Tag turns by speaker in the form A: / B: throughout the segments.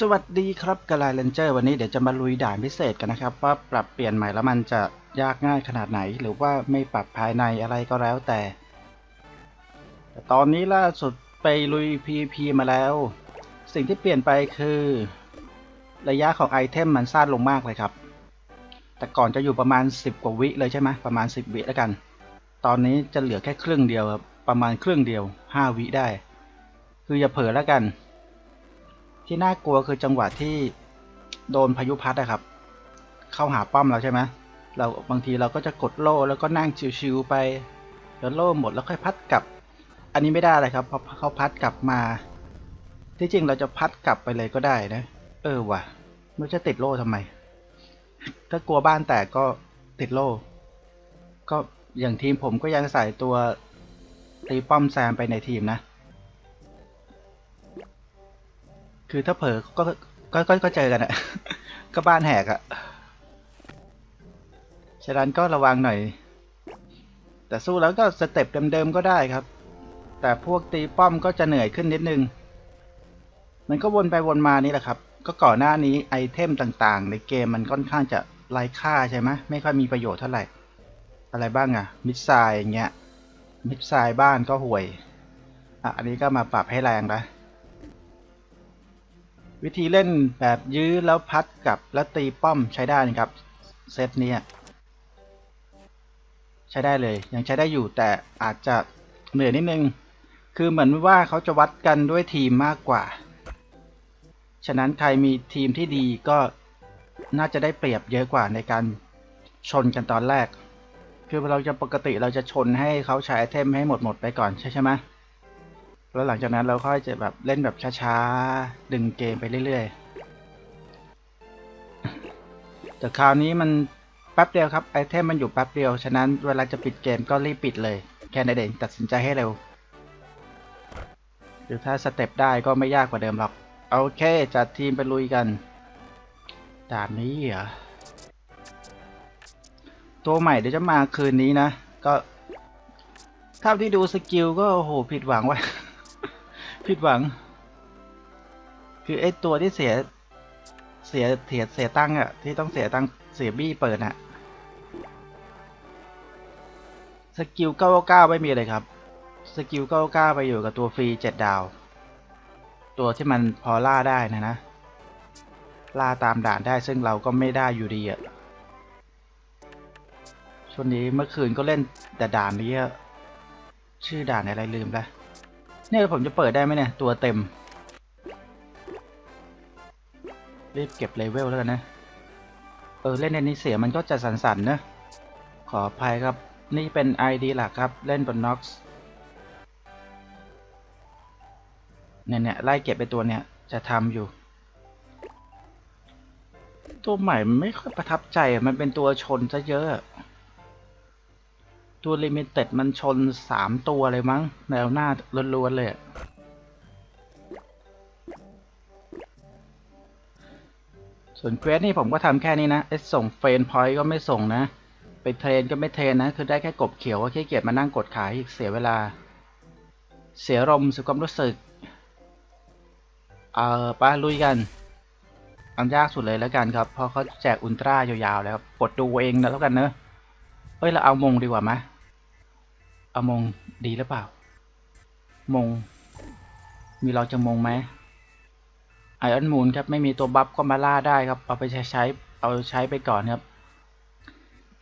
A: สวัสดีครับกาลายเลนเจอร์วันนี้เดี๋ยวจะมาลุยด่านพิเศษกันนะครับ ว่าปรับเปลี่ยนใหม่แล้วมันจะยากง่ายขนาดไหน หรือว่าไม่ปรับภายในอะไรก็แล้วแต่ แต่ตอนนี้ล่าสุดไปลุย PVP มาแล้ว สิ่งที่เปลี่ยนไปคือ ระยะของไอเทมมันสั้นลงมากเลยครับ แต่ก่อนจะอยู่ประมาณ 10 กว่าวิเลยใช่ไหมประมาณ 10 วิแล้วกัน ตอนนี้จะเหลือแค่ครึ่งเดียวครับประมาณครึ่งเดียว 5 วิได้ คืออย่าเผลอแล้วกัน ที่น่ากลัวคือจังหวะที่โดนพายุพัดอะครับ เข้าหาป้อมเราใช่ไหมเราบางทีเราก็จะกดโล่แล้วก็นั่งชิวๆไปแล้วโล่หมดแล้วค่อยพัดกลับ อันนี้ไม่ได้เลยครับเพราะเขาพัดกลับมา ที่จริงเราจะพัดกลับไปเลยก็ได้นะ เออว่ะไม่จะติดโล่ทำไม ถ้ากลัวบ้านแตกก็ติดโล่ ก็อย่างทีมผมก็ยังใส่ตัวตีป้อมแซมไปในทีมนะ คือถ้าเผลอก็ก็ก็เจอกันอะก็บ้านแหกอะฉะนั้นก็ระวังหน่อย แต่สู้แล้วก็สเต็ปเดิมๆก็ได้ครับ แต่พวกตีป้อมก็จะเหนื่อยขึ้นนิดนึง มันก็วนไปวนมานี่แหละครับ ก็ก่อนหน้านี้ไอเทมต่างๆ ในเกมมันค่อนข้างจะไร้ค่าใช่ไหมไม่ค่อยมีประโยชน์เท่าไหร่ อะไรบ้างอะมิดไซล์อย่างเงี้ยมิดไซล์บ้านก็ห่วยอะอันนี้ก็มาปรับให้แรงนะ วิธีเล่นแบบยื้อแล้วพัดกับแล้วตีป้อมใช้ได้นะครับเซตนี้ใช้ได้เลย ยังใช้ได้อยู่แต่อาจจะเหนื่อยนิดนึง คือเหมือนว่าเขาจะวัดกันด้วยทีมมากกว่า ฉะนั้นใครมีทีมที่ดีก็น่าจะได้เปรียบเยอะกว่าในการชนกันตอนแรก คือเราจะปกติเราจะชนให้เขาใช้ไอเทมให้หมดหมดไปก่อนใช่ใช่ไหม แล้วหลังจากนั้นเราค่อยจะแบบเล่นแบบช้าๆ ดึงเกมไปเรื่อยๆ แต่คราวนี้มันแป๊บเดียวครับไอเทมมันอยู่แป๊บเดียว ฉะนั้นเวลาจะปิดเกมก็รีบปิดเลย แค่นั้นเองตัดสินใจให้เร็ว หรือถ้าสเต็ปได้ก็ไม่ยากกว่าเดิมหรอก โอเคจัดทีมไปลุยกันด่านนี้เหรอ ตัวใหม่เดี๋ยวจะมาคืนนี้นะ ก็เท่าที่ดูสกิลก็โอ้โหผิดหวังว่ะ ผิดหวัง คือไอ้ตัวที่เสีย เสียเสียเสียตังค์อะที่ต้องเสียตังค์เสียบี้เปิดอะสกิล999ไม่มีเลยครับ สกิล99ไปอยู่กับตัวฟรี7ดดาว ตัวที่มันพอล่าได้นะนะ ล่าตามด่านได้ซึ่งเราก็ไม่ได้อยู่ดีอะช่วงนี้เมื่อคืนก็เล่นแต่ด่านนี้ชื่อด่านอะไรลืมแล้ว เนี่ยผมจะเปิดได้ไหมเนี่ย ตัวเต็ม รีบเก็บเลเวลแล้วกันนะ เออ เล่นในนี้เสียมันก็จะสั่นๆนะ ขออภัยครับ นี่เป็น ID หลักครับ เล่นบน Nox เนี่ยเนี่ยไล่เก็บไปตัวเนี่ยจะทำอยู่ ตัวใหม่ไม่ค่อยประทับใจมันเป็นตัวชนซะเยอะ ตัวลิมิเต็ดมันชนสามตัวเลยมั้งแนวหน้าล้วนๆเลยส่วนเควสนี่ผมก็ทำแค่นี้นะไอส่งเฟรนพอยต์ก็ไม่ส่งนะ ไปเทรนก็ไม่เทรนนะ คือได้แค่กบเขียวก็ขี้เกียจมานั่งกดขายอีกเสียเวลา เสียลมสียความรู้สึก เออไปลุยกัน อันยากสุดเลยแล้วกันครับ เพราะเขาแจกอุลตร้ายาวๆแล้วกดดูเองนะแล้วกันเนอะเอ้ย เราเอามงดีกว่าไหม อมงดีหรือเปล่า มง มีเราจะมงไหมไอออนมูนครับ ไม่มีตัวบัฟก็มาล่าได้ครับ เอาไปใช้ใช้เอาใช้ไปก่อนครับ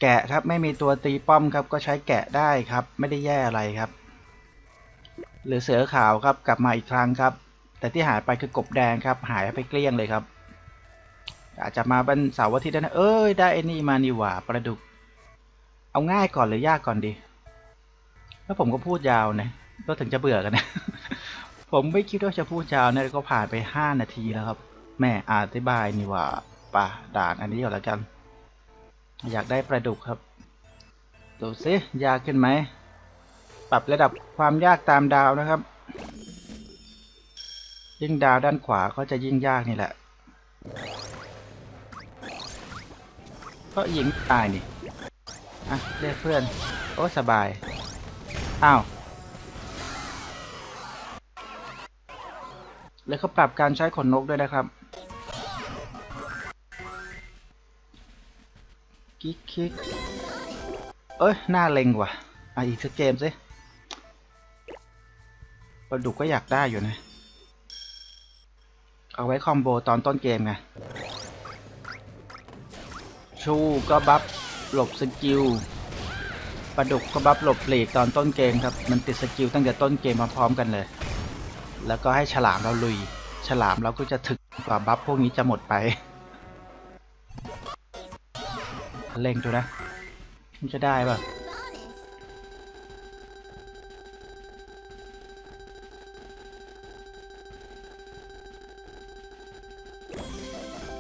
A: แกะครับไม่มีตัวตีป้อมครับ ก็ใช้แกะได้ครับ ไม่ได้แย่อะไรครับ หรือเสือขาวครับกลับมาอีกครั้งครับ แต่ที่หายไปคือกบแดงครับ หายไปเกลี้ยงเลยครับ อาจจะมาเป็นเสาร์อาทิตย์นะเอ้ยได้ไอ้นี่มานี่หว่าประดุก เอาง่ายก่อนหรือยากก่อนดี แล้วผมก็พูดยาวนะก็ถึงจะเบื่อกันนะ ผมไม่คิดว่าจะพูดยาวนะก็ผ่านไปห้านาทีแล้วครับ แม่อธิบายนี่ว่าป่ะด่านอันนี้ก่อนแล้วกัน อยากได้ประดุกครับดูสิยากขึ้นไหม ปรับระดับความยากตามดาวนะครับ ยิ่งดาวด้านขวาก็จะยิ่งยากนี่แหละก็ยิงตายนี่ อะ เรียกเพื่อน โอ้ สบาย้าว แล้วเขาปรับการใช้ขนนกด้วยนะครับ คิกคิกเอ้ย หน้าเล็งว่ะอะอีกสักเกมสิปลาดุกก็อยากได้อยู่นะ เอาไว้คอมโบตอนต้นเกมไง ชูก็บัฟหลบสกิล ลาดุกก็บัฟหลบปลีกตอนต้นเกมครับ มันติดสกิลตั้งแต่ต้นเกมมาพร้อมกันเลย แล้วก็ให้ฉลามเราลุย ฉลามเราก็จะถึกกว่าบัฟพวกนี้จะหมดไปเล็งดูนะ มันจะได้ป่ะ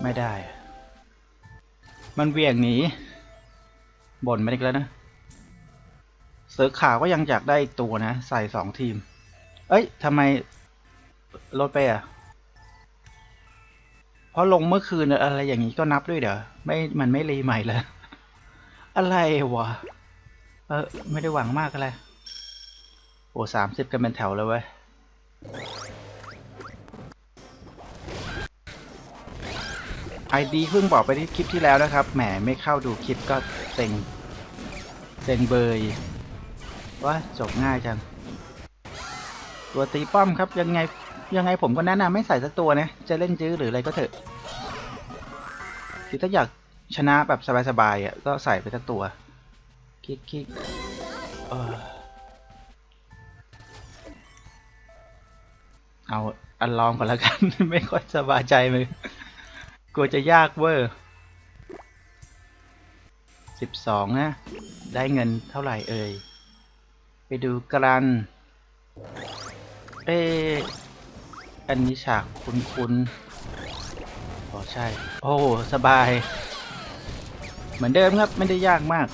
A: ไม่ได้ มันเวียงหนี บ่นมาอีกแล้วนะ เสือขาวก็ยังอยากได้อีกตัวนะ ใส่สองทีม เอ้ยทำไมลดไปอะ เพราะลงเมื่อคืนอะไรอย่างนี้ก็นับด้วยเดี๋ยวไม่มันไม่รีใหม่เลยอะไรวะ เออไม่ได้หวังมากอะไร โอ้สามสิบกันเป็นแถวเลยเว้ยไอดีเพิ่งบอกไปที่คลิปที่แล้วนะครับ แหมไม่เข้าดูคลิปก็เซ็ง เซ็งเบย ว่าจบง่ายจัง ตัวตีป้อมครับยังไงยังไงผมก็แนะนำไม่ใส่สักตัวนะ จะเล่นจื้อหรืออะไรก็เถอะคือถ้าอยากชนะแบบสบายๆอะก็ใส่ไปสักตัว คลิกคลิกเออเอาอันลองก่อนแล้วกัน ไม่ค่อยสบายใจมือกลัวจะยากเวอร์สิบสองนะ ได้เงินเท่าไหร่เอ่ย ไปดูกัน เอออันนี้ฉากคุณคุณอ๋อใช่ โอ้สบาย เหมือนเดิมครับ ไม่ได้ยากมาก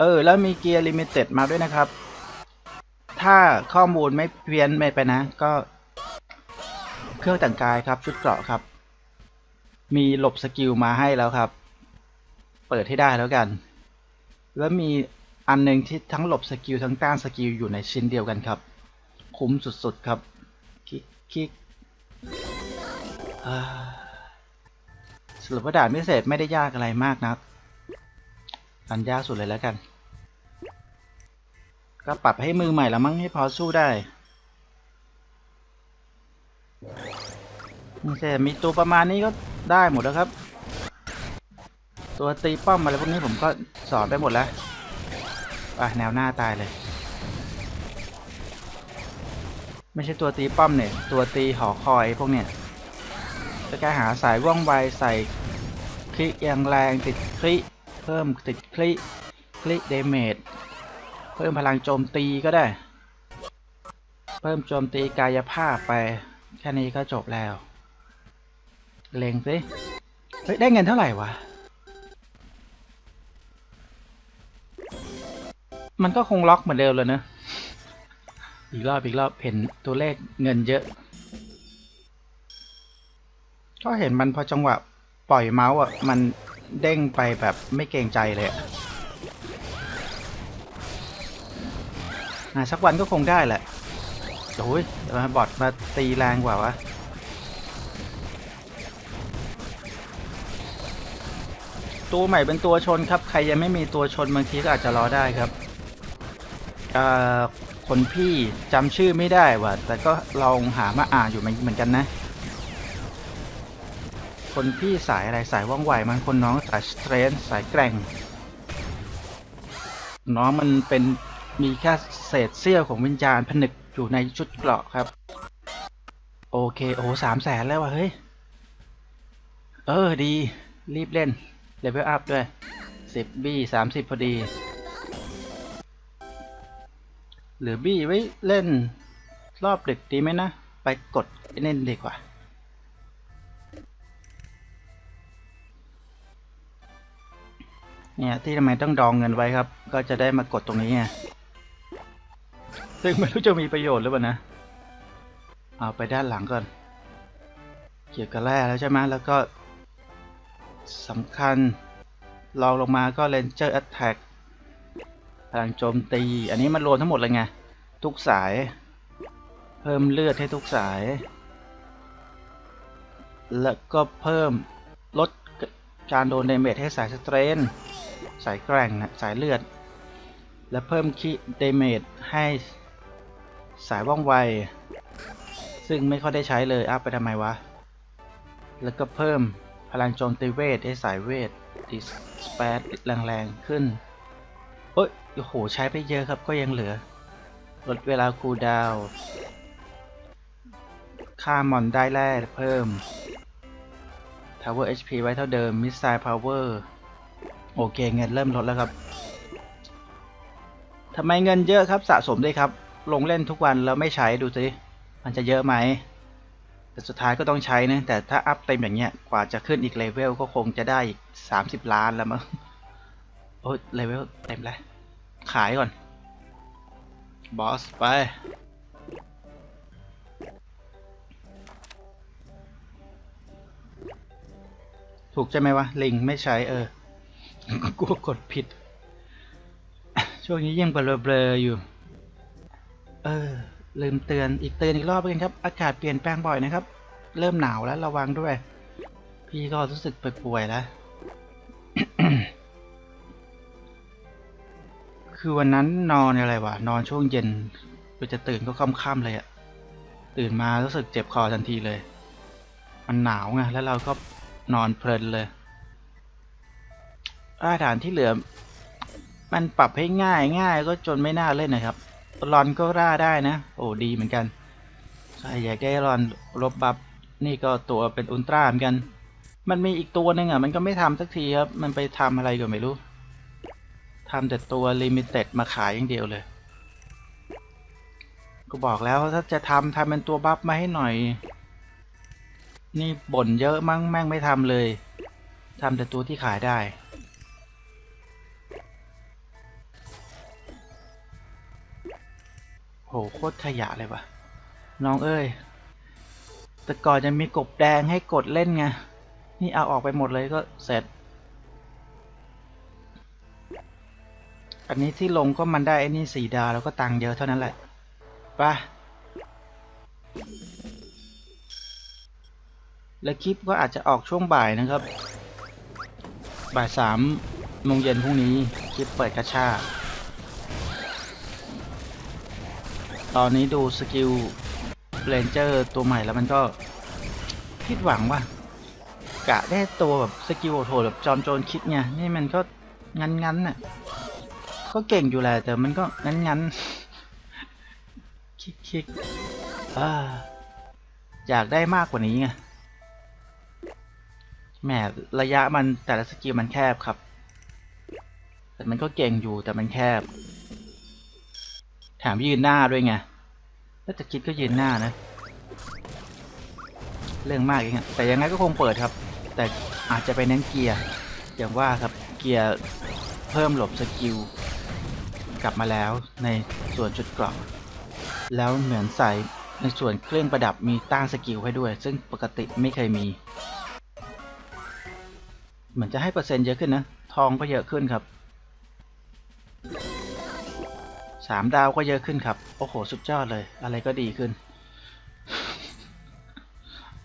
A: เออ แล้วมีเกียร์ลิมิเต็ดมาด้วยนะครับ ถ้าข้อมูลไม่เพี้ยนไม่ไปนะ ก็เครื่องแต่งกายครับ ชุดเกราะครับ มีหลบสกิลมาให้แล้วครับ เปิดให้ได้แล้วกัน แล้วมีอันหนึ่งที่ทั้งหลบสกิลทั้งต้านสกิลอยู่ในชิ้นเดียวกันครับ คุ้มสุดๆครับ คลิกคลิกสรุปว่าด่านพิเศษไม่ได้ยากอะไรมากนักอันยากสุดเลยแล้วกัน ก็ปรับให้มือใหม่แล้วมั้งให้พอสู้ได้แต่มีตัวประมาณนี้ก็ได้หมดแล้วครับ ตัวตีป้อมอะไรพวกนี้ผมก็สอนไปหมดแล้วอะแนวหน้าตายเลย ไม่ใช่ตัวตีป้อมเนี่ย ตัวตีหอคอยพวกเนี่ยจะแก้หาสายว่องไวใส่คลิกอย่างแรงติดคลิเพิ่มติดคลิคลิเดเมจเพิ่มพลังโจมตีก็ได้ เพิ่มโจมตีกายภาพไป แค่นี้ก็จบแล้ว เล็งสิ เฮ้ย ได้เงินเท่าไหร่วะ มันก็คงล็อกเหมือนเดิมเลยนะอีกรอบอีกรอบเห็นตัวเลขเงินเยอะ ก็เห็นมันพอจังหวะปล่อยเมาส์อะ มันเด้งไปแบบไม่เกรงใจเลยอะอะสักวันก็คงได้แหละโอ้ยมาบอดมาตีแรงกว่าวะตัวใหม่เป็นตัวชนครับ ใครยังไม่มีตัวชนบางทีก็อาจจะรอได้ครับ คนพี่จำชื่อไม่ได้ว่ะ แต่ก็ลองหามาอ่านอยู่เหมือนกันนะ คนพี่สายอะไรสายว่องไวมันคนน้องสายสเตรนสายแกร่ง น้องมันเป็นมีแค่เศษเสี้ยวของวิญญาณผนึกอยู่ในชุดเกราะครับ โอเคโอ้สามแสนแล้วว่ะเฮ้ย เออดี รีบเล่นเลเวลอัพด้วยสิบบี้สามสิบพอดี หรือบี้ไว้เล่นรอบดึกดีไหมนะ ไปกดเล่นดีกว่า เนี่ยที่ทำไมต้องดองเงินไว้ครับ ก็จะได้มากดตรงนี้ไงซึ่งไม่รู้จะมีประโยชน์หรือเปล่านะ เอาไปด้านหลังก่อน เกี่ยวกับแร่แล้วใช่ไหมแล้วก็สำคัญลองลงมาก็ Ranger Attack พลังโจมตี อันนี้มันรวมทั้งหมดเลยไง ทุกสาย เพิ่มเลือดให้ทุกสาย แล้วก็เพิ่มลดการโดนเดเมจให้สายสเตรน สายแกร่งนะสายเลือด และเพิ่มคีเดเมจให้สายว่องไว ซึ่งไม่ค่อยได้ใช้เลยอัพไปทำไมวะ แล้วก็เพิ่มพลังโจมตีเวทให้สายเวทดิสแปดแรงๆขึ้น โอ้ยโอ้โห ใช้ไปเยอะครับก็ยังเหลือ ลดเวลาคูลดาว ค่ามอนได้แร่เพิ่ม Tower HP ไว้เท่าเดิม Missile Power โอเค เงินเริ่มลดแล้วครับทำไมเงินเยอะครับสะสมด้วยครับ ลงเล่นทุกวันแล้วไม่ใช้ดูสิ มันจะเยอะไหม แต่สุดท้ายก็ต้องใช้นะ แต่ถ้าอัพเต็มอย่างเงี้ย กว่าจะขึ้นอีกเลเวลก็คงจะได้อีก 30 ล้านแล้วมั้ง อ้ยเลเวลเต็มแล้วขายก่อน บอส ไป ถูกใช่ไหมวะ ลิงไม่ใช้ เออกูกดผิด ช่วงนี้ยังเบลอๆอยู่ เออ ลืมเตือนอีกเตือนอีกรอบกันครับ อากาศเปลี่ยนแปลงบ่อยนะครับ เริ่มหนาวแล้วระวังด้วย พี่ก็รู้สึกป่วยๆแล้ว คือวันนั้นนอนอะไรวะ นอนช่วงเย็นไปจะตื่นก็ค่ำๆเลยอะตื่นมารู้สึกเจ็บคอทันทีเลย มันหนาวไงแล้วเราก็นอนเพลินเลยอาฐานที่เหลือ มันปรับให้ง่ายง่ายก็จนไม่น่าเล่นนะครับรอนก็ร่าได้นะ โอ้ดีเหมือนกันใครอยากได้รอนลบบัฟนี่ก็ตัวเป็นอุลตร้าเหมือนกัน มันมีอีกตัวหนึ่งอะ มันก็ไม่ทำสักทีครับ มันไปทำอะไรก็ไม่รู้ ทำแต่ตัวลิมิเต็ดมาขายอย่างเดียวเลย ก็บอกแล้วถ้าจะทำทำเป็นตัวบัฟมาให้หน่อย นี่บ่นเยอะมั้งแม่งไม่ทำเลยทำแต่ตัวที่ขายได้ โหโคตรขยะเลยวะน้องเอ้ย แต่ก่อนจะมีกบแดงให้กดเล่นไง นี่เอาออกไปหมดเลยก็เสร็จ อันนี้ที่ลงก็มันได้ไอ้นี่สี่ดาวแล้วก็ตังค์เยอะเท่านั้นแหละไปและคลิปก็อาจจะออกช่วงบ่ายนะครับ บ่ายสามโมงเย็นพรุ่งนี้คลิปเปิดกระชาตอนนี้ดูสกิลเรนเจอร์ตัวใหม่แล้วมันก็ผิดหวังว่ะกะได้ตัวแบบสกิลโหดแบบจอมโจรคิดไงนี่มันก็งันงั้นๆน่ะ ก็เก่งอยู่แหละแต่มันก็งั้นงั้นๆคิกคิกอ่าอยากได้มากกว่านี้ไงแหมระยะมันแต่ละสกิลมันแคบครับ แต่มันก็เก่งอยู่แต่มันแคบ แถมยืนหน้าด้วยไงถ้าจะคิดก็ยืนหน้านะ เรื่องมากเองแต่ยังไงก็คงเปิดครับ แต่อาจจะไปเน้นเกียร์อย่างว่าครับเกียร์เพิ่มหลบสกิล ลับมาแล้วในส่วนจุดเกราะ แล้วเหมือนใส่ในส่วนเครื่องประดับมีต้านสกิลให้ด้วย ซึ่งปกติไม่เคยมี เหมือนจะให้เปอร์เซ็นต์เยอะขึ้นนะ ทองก็เยอะขึ้นครับสามดาวก็เยอะขึ้นครับ โอ้โห สุดยอดเลย อะไรก็ดีขึ้น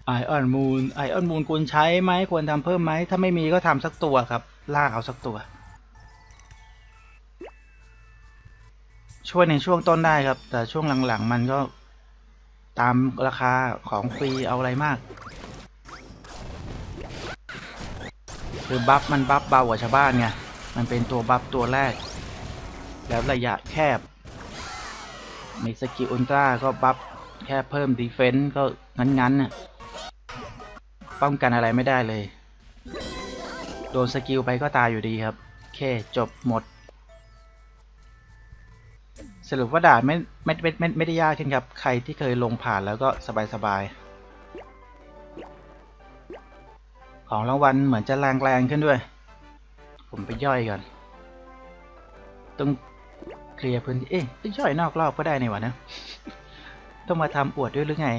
A: ไอออนมูนไอออนมูนควรใช้ไหมควรทำเพิ่มไหม ถ้าไม่มีก็ทำสักตัวครับ ล่าเอาสักตัว ช่วยในช่วงต้นได้ครับ แต่ช่วงหลังๆ มันก็ตามราคาของฟรีเอาอะไรมาก คือบัฟมันบัฟเบากว่าชาวบ้านไงมันเป็นตัวบัฟตัวแรก แล้วระยะแคบ มีสกิลอุลตร้าก็บัฟแค่เพิ่มดีเฟนส์ก็งั้นๆน่ะป้องกันอะไรไม่ได้เลย โดนสกิลไปก็ตายอยู่ดีครับ โอเค จบหมด สรุปว่าด่านไม่ไม่ไม่ไม่ไม่ได้ยากขึ้นครับ ใครที่เคยลงผ่านแล้วก็สบายสบายๆของรางวัลเหมือนจะแรงแรงขึ้นด้วย ผมไปย่อยก่อน ต้องเคลียร์พื้นที่เอ๊ะไปย่อยนอกรอบก็ได้ในว่านะ ต้องมาทำอวดด้วยหรือไง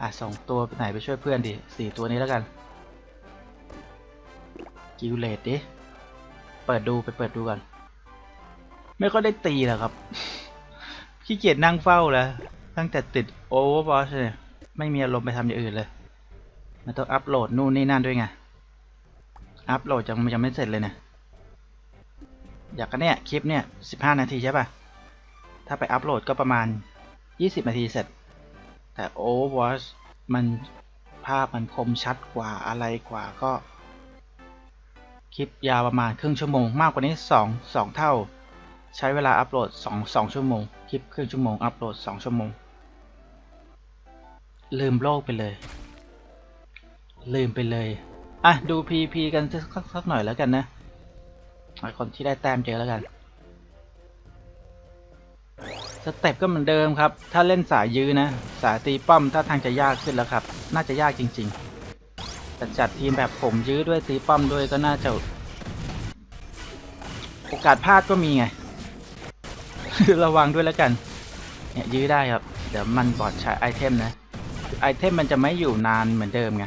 A: อะสองตัวไปไหนไปช่วยเพื่อนดิสี่ตัวนี้แล้วกัน กิลเลตดิ เปิดดูไปเปิดดูก่อน ไม่ค่อยได้ตีหรอกครับขี้เกียจนั่งเฝ้าแล้วตั้งแต่ติดโอเวอร์บอสเนี่ยไม่มีอารมณ์ไปทำอย่างอื่นเลย มันต้องอัปโหลดนู่นนี่นั่นด้วยไง อัพโหลดยังยังไม่เสร็จเลยนะอยากกันเนี่ยคลิปเนี่ยสิบห้านาทีใช่ป่ะ ถ้าไปอัพโหลดก็ประมาณยี่สิบนาทีเสร็จ แต่ Overwatch มันภาพมันคมชัดกว่าอะไรกว่าก็ คลิปยาวประมาณครึ่งชั่วโมงมากกว่านี้สองสองเท่า ใช้เวลาอัพโหลดสองสองชั่วโมง คลิปครึ่งชั่วโมง อัพโหลดสองชั่วโมง ลืมโลกไปเลย ลืมไปเลย อะ ดู PP กันสักสักหน่อยแล้วกันนะเอาคนที่ได้แต้มเจอแล้วกัน สเต็ปก็เหมือนเดิมครับ ถ้าเล่นสายยื้อนะ สายตีป้อมถ้าทางจะยากขึ้นแล้วครับ น่าจะยากจริง ๆ แต่จัดทีมแบบผมยื้อด้วยตีป้อมด้วยก็น่าจะ โอกาสพลาดก็มีไง ระวังด้วยแล้วกัน เนี่ยยื้อได้ครับ เดี๋ยวมันบอดใช้ไอเทมนะ ไอเทมมันจะไม่อยู่นานเหมือนเดิมไง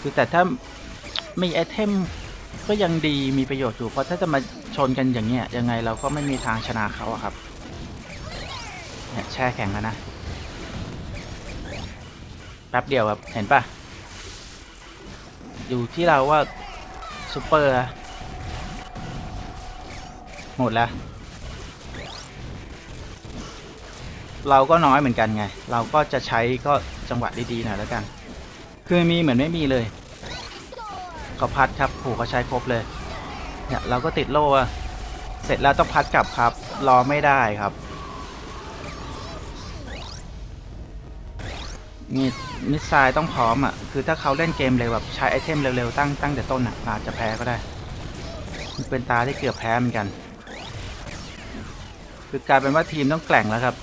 A: คือแต่ถ้ามีไอเทมก็ยังดีมีประโยชน์อยู่ เพราะถ้าจะมาชนกันอย่างเงี้ยยังไงเราก็ไม่มีทางชนะเขาอะครับ เนี่ยแช่แข็งแล้วนะ แป๊บเดียวครับ เห็นปะอยู่ที่เราว่าซูเปอร์หมดแล้ว เราก็น้อยเหมือนกันไง เราก็จะใช้ก็จังหวะดีๆหน่อยแล้วกัน คือมีเหมือนไม่มีเลยก็พัดครับผูกก็ใช้ครบเลย เนี่ยเราก็ติดโล่อะเสร็จแล้วต้องพัดกลับครับ รอไม่ได้ครับนี่มิสไซล์ต้องพร้อมอะ คือถ้าเขาเล่นเกมเร็วแบบใช้ไอเทมเร็วๆตั้งตั้งแต่ต้นอะอาจจะแพ้ก็ได้ เป็นตาที่เกือบแพ้เหมือนกัน คือกลายเป็นว่าทีมต้องแกล่งแล้วครับ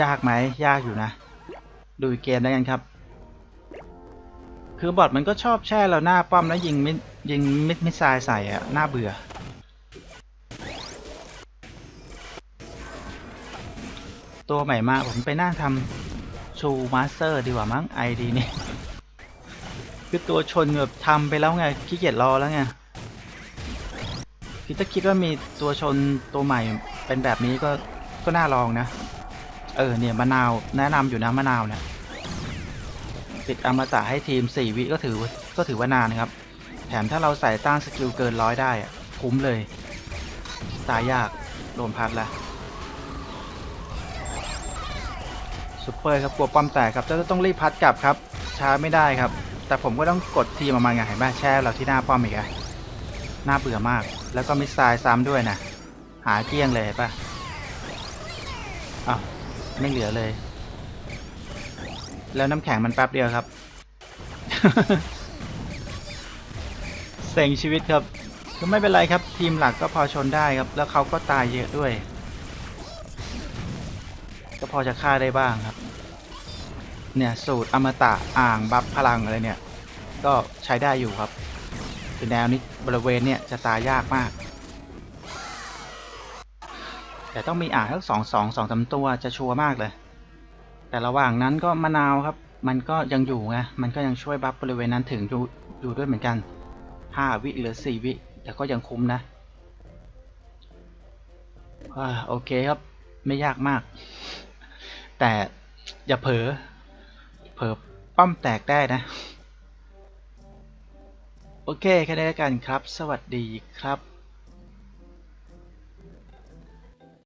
A: ยากไหมยากอยู่นะ ดูอีเกมแล้กันครับ คือบอทมันก็ชอบแช่เราหน้าป้อมแล้วยิงมิดยิงมิดมิสไซล์ใส่อะหน้าเบื่อ ตัวใหม่มาผมไปนั่งทำชูมาสเตอร์ดีกว่ามั้งไอดีนี่คือตัวชนแบบทำไปแล้วไงขี้เกียจรอแล้วไงคือถ้าคิดว่ามีตัวชนตัวใหม่เป็นแบบนี้ก็ก็น่าลองนะ เออเนี่ยมะนาวแนะนำอยู่นะมะนาวเนี่ยติดอมตะให้ทีม 4 วิก็ถือก็ถือว่านานนะครับ แถมถ้าเราใส่ต้านสกิลเกินร้อยได้อะคุ้มเลย ตายยากโดนพัดละซุปเปอร์ครับกลัวป้อมแตกครับจะต้องรีบพัดกลับครับ ช้าไม่ได้ครับ แต่ผมก็ต้องกดทีมออกมาไงเห็นไหมแช่เราที่หน้าป้อมอีกอะน่าเบื่อมาก แล้วก็มิสไซล์ซ้ำด้วยนะหาเกลี้ยงเลยเห็นปะอ้าว ไม่เหลือเลย แล้วน้ำแข็งมันแป๊บเดียวครับเซ็งชีวิตครับ ก็ไม่เป็นไรครับ ทีมหลักก็พอชนได้ครับ แล้วเขาก็ตายเยอะด้วย ก็พอจะฆ่าได้บ้างครับ เนี่ยสูตรอมตะอ่างบัฟพลังอะไรเนี่ย ก็ใช้ได้อยู่ครับคือแนวนี้บริเวณเนี่ยจะตายยากมาก แต่ต้องมีอ่างทั้งสองสองสองสาตัวจะชัวร์มากเลย แต่ระหว่างนั้นก็มะนาวครับ มันก็ยังอยู่ไงมันก็ยังช่วยบัฟบริเวณนั้นถึงอยู่อยู่ด้วยเหมือนกันห้าวิเหลือสี่วิแต่ก็ยังคุ้มนะอโอเคครับไม่ยากมาก แต่อย่าเผลอเผลอป้อมแตกได้นะ โอเคแค่นี้แล้วกันครับ สวัสดีครับ